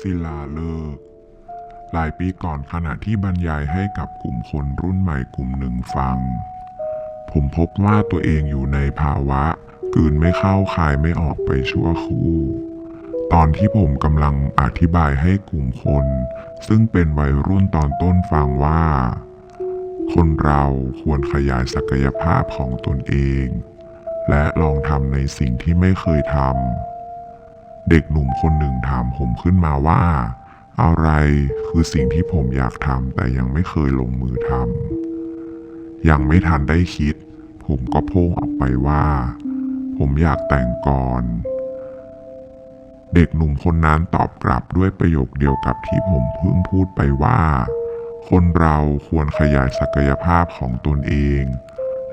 ศิลาฤกษ์หลายปีก่อนขณะที่บรรยายให้กับกลุ่มคนรุ่นใหม่กลุ่มหนึ่งฟัง ผมพบว่าตัวเองอยู่ในภาวะกืนไม่เข้าคายไม่ออกไปชั่วครู่ ตอนที่ผมกำลังอธิบายให้กลุ่มคน ซึ่งเป็นวัยรุ่นตอนต้นฟังว่า คนเราควรขยายศักยภาพของตนเอง และลองทำในสิ่งที่ไม่เคยทำ เด็กหนุ่มคนหนึ่งถามผมขึ้นมาว่า อะไรคือสิ่งที่ผมอยากทำแต่ยังไม่เคยลงมือทำยังไม่ทันได้คิด ผมก็โพ่งออกไปว่า ผมอยากแต่งก่อน เด็กหนุ่มคนนั้นตอบกลับด้วยประโยคเดียวกับที่ผมเพิ่งพูดไปว่า คนเราควรขยายศักยภาพของตนเอง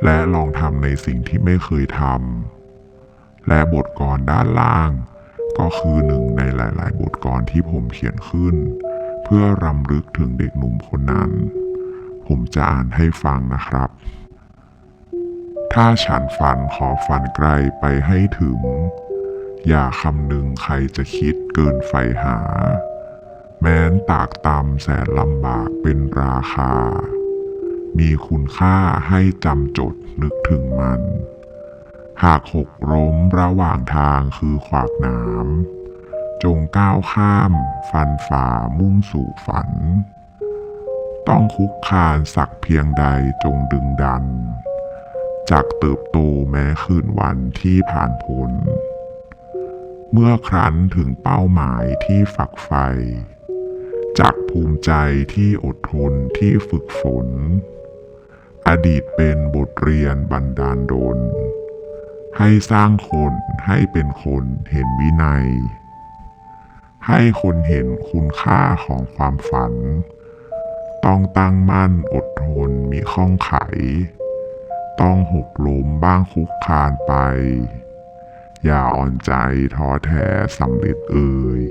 และลองทำในสิ่งที่ไม่เคยทำและบทกรด้านล่าง ก็คือหนึ่งในหลาย ๆ บทกรที่ผมเขียนขึ้น เพื่อรำลึกถึงเด็กหนุ่มคนนั้น ผมจะอ่านให้ฟังนะครับ ถ้าฉันฝันขอฝันไกลไปให้ถึง อย่าคำนึงใครจะคิดเกินไฟหา แม้นตากตำแสนลำบากเป็นราคา มีคุณค่าให้จำจดนึกถึงมัน หากหกล้มระหว่างทางคือขวากหน้ำจงก้าวข้าม ฟันฝ่ามุ่งสู่ฝัน ต้องคุกคานสักเพียงใดจงดึงดัน จากเติบโตแม้คืนวันที่ผ่านพ้นเมื่อครั้นถึงเป้าหมายที่ฝักใฝ่จากภูมิใจที่อดทนที่ฝึกฝน อดีตเป็นบทเรียนบันดาลดล ให้สร้างคนให้เป็นคนเห็นวินัย ให้คนเห็นคุณค่าของความฝัน ต้องตั้งมั่นอดทนมีข้องไข ต้องหกล้มบ้างคุกคานไป อย่าอ่อนใจท้อแท้สำเร็จเอ่ย